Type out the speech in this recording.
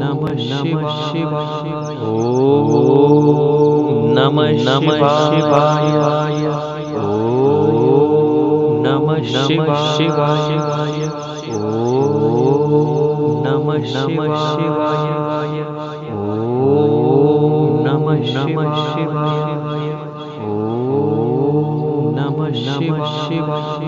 नम नम शिवाय। ओम नम शिवाय। ओम नम शिवाय। ओम नम शिवाय। ओम नमः नम ओम नमः शिवाय।